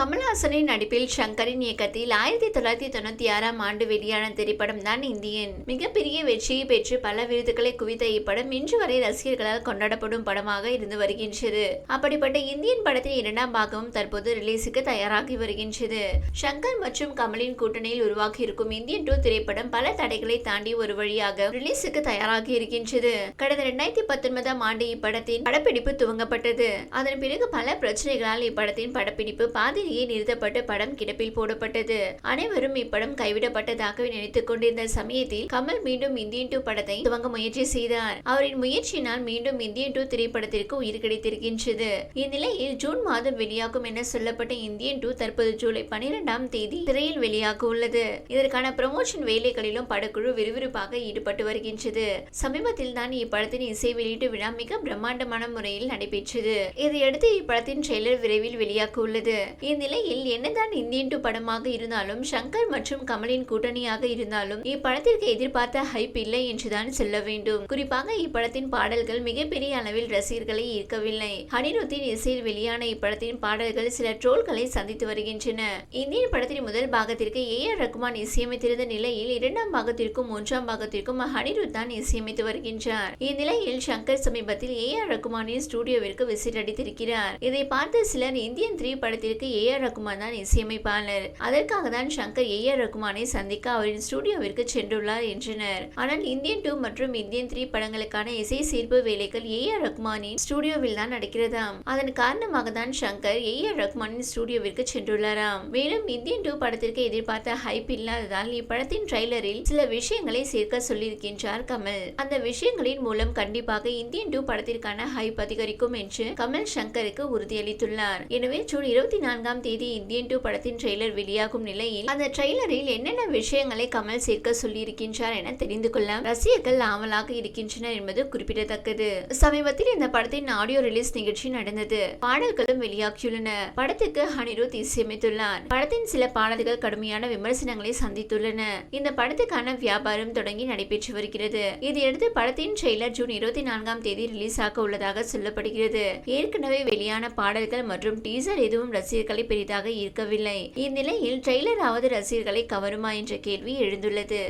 கமல்ஹாசனின் நடிப்பில் சங்கரின் இயக்கத்தில் ஆயிரத்தி தொள்ளாயிரத்தி தொண்ணூத்தி ஆறாம் ஆண்டு வெளியான திரைப்படம் தான் இந்தியன். மிகப்பெரிய வெற்றியை பெற்று பல விருதுகளை குவித்த இப்படம் இன்று வரை ரசிகர்களால் கொண்டாடப்படும் படமாக இருந்து வருகின்றது. அப்படிப்பட்ட இந்தியன் படத்தின் இரண்டாம் பாகமும் தற்போது ரிலீஸுக்கு தயாராகி வருகின்றது. சங்கர் மற்றும் கமலின் கூட்டணியில் உருவாகி இருக்கும் இந்தியன் டூ திரைப்படம் பல தடைகளை தாண்டி ஒரு வழியாக ரிலீஸுக்கு தயாராகி இருக்கின்றது. கடந்த இரண்டாயிரத்தி பத்தொன்பதாம் ஆண்டு இப்படத்தின் படப்பிடிப்பு துவங்கப்பட்டது. அதன் பிறகு பல பிரச்சனைகளால் இப்படத்தின் படப்பிடிப்பு பாதி பாதியிலேயே நிறுத்தப்பட்டு படம் கிடப்பில் போடப்பட்டது. அனைவரும் இப்படம் கைவிடப்பட்டதாகவே நினைத்துக் கொண்டிருந்த சமயத்தில் கமல் மீண்டும் இந்தியன் டூ படத்தை துவங்க முயற்சி செய்தார். அவரின் முயற்சியினால் மீண்டும் இந்தியன் டூ திரைப்படத்திற்கு உயிர் கிடைத்திருக்கின்றது. இந்நிலையில் ஜூன் மாதம் வெளியாகும் என சொல்லப்பட்ட இந்தியன் டூ தற்போது ஜூலை பனிரெண்டாம் தேதி திரையில் வெளியாக உள்ளது. இதற்கான ப்ரமோஷன் வேலைகளிலும் படக்குழு விறுவிறுப்பாக ஈடுபட்டு வருகின்றது. சமீபத்தில் தான் இப்படத்தின் இசை வெளியீட்டு விழா மிக பிரம்மாண்டமான முறையில் நடைபெற்றது. இதையடுத்து இப்படத்தின் ட்ரெய்லர் விரைவில் வெளியாக உள்ளது இந்த இந்நிலையில் என்னதான் இந்தியன் டூ படமாக இருந்தாலும் சங்கர் மற்றும் கமலின் கூட்டணியாக இருந்தாலும் இப்படத்திற்கு எதிர்பார்த்த ஹைப் இல்லை என்றுதான் சொல்ல வேண்டும். குறிப்பாக இப்படத்தின் பாடல்கள் மிகப்பெரிய அளவில் ரசிகர்களை ஈர்க்கவில்லை. அனிருத்தின் இசையில் வெளியான இப்படத்தின் பாடல்கள் சில ட்ரோல்களை சந்தித்து வருகின்றன. இந்தியன் படத்தின் முதல் பாகத்திற்கு ஏ ஆர் ரகுமான் இசையமைத்திருந்த நிலையில் இரண்டாம் பாகத்திற்கும் மூன்றாம் பாகத்திற்கும் அனிருத் தான் இசையமைத்து வருகின்றார். இந்நிலையில் சங்கர் சமீபத்தில் ஏ ஆர் ரகுமானின் ஸ்டுடியோவிற்கு விசிட் அடித்திருக்கிறார். இதை பார்த்த சிலர் இந்தியன் த்ரீ படத்திற்கு ஏ ஆர் ரகுமான் தான் இசையமைப்பாளர். அதற்காக தான் சங்கர் ஏ ஆர் ரகுமானை சந்திக்க அவரின் ஸ்டுடியோவிற்கு சென்றுள்ளார் என்றனர். ஆனால் இந்தியன் டூ மற்றும் இந்தியன் த்ரீ படங்களுக்கான இசை சீர்ப்பு வேலைகள் ஏ ஆர் ரகுமானின் ஸ்டுடியோவில் தான் நடக்கிறதாம். அதன் காரணமாக தான் சங்கர் ஏ ஆர் ரகுமானின் ஸ்டுடியோவிற்கு சென்றுள்ளாராம். மேலும் இந்தியன் டூ படத்திற்கு எதிர்பார்த்த ஹைப் இல்லாததால் இப்படத்தின் ட்ரைலரில் சில விஷயங்களை சேர்க்க சொல்லியிருக்கின்றார் கமல். அந்த விஷயங்களின் மூலம் கண்டிப்பாக இந்தியன் டூ படத்திற்கான ஹைப் அதிகரிக்கும் என்று கமல் சங்கருக்கு உறுதியளித்துள்ளார். எனவே ஜூன் இருபத்தி நான்காம் தேதி இந்தியன் டூ படத்தின் ட்ரெய்லர் வெளியாகும் நிலையில் அந்த ட்ரெய்லரில் என்னென்ன விஷயங்களை கமல் சேர்க்க சொல்லியிருக்கின்றார் என தெரிந்து கொள்ள ரசிகர்கள் ஆவலாக இருக்கின்றனர் என்பது குறிப்பிடத்தக்கது. சமீபத்தில் இந்த படத்தின் ஆடியோ ரிலீஸ் நிகழ்ச்சி நடந்தது. பாடல்களும் வெளியாகியுள்ளன. படத்துக்கு அனிருத் இசையமைத்துள்ளார். படத்தின் சில பாடல்கள் கடுமையான விமர்சனங்களை சந்தித்துள்ளன. இந்த படத்துக்கான வியாபாரம் தொடங்கி நடைபெற்று வருகிறது. இதையடுத்து படத்தின் ட்ரெய்லர் ஜூன் இருபத்தி நான்காம் தேதி ரிலீஸ் ஆக உள்ளதாக சொல்லப்படுகிறது. ஏற்கனவே வெளியான பாடல்கள் மற்றும் டீசர் எதுவும் ரசிகர்களை பெரிதாக ஈர்க்கவில்லை? இந்நிலையில் ட்ரெய்லராவது ரசிகர்களை கவருமா என்ற கேள்வி எழுந்துள்ளது.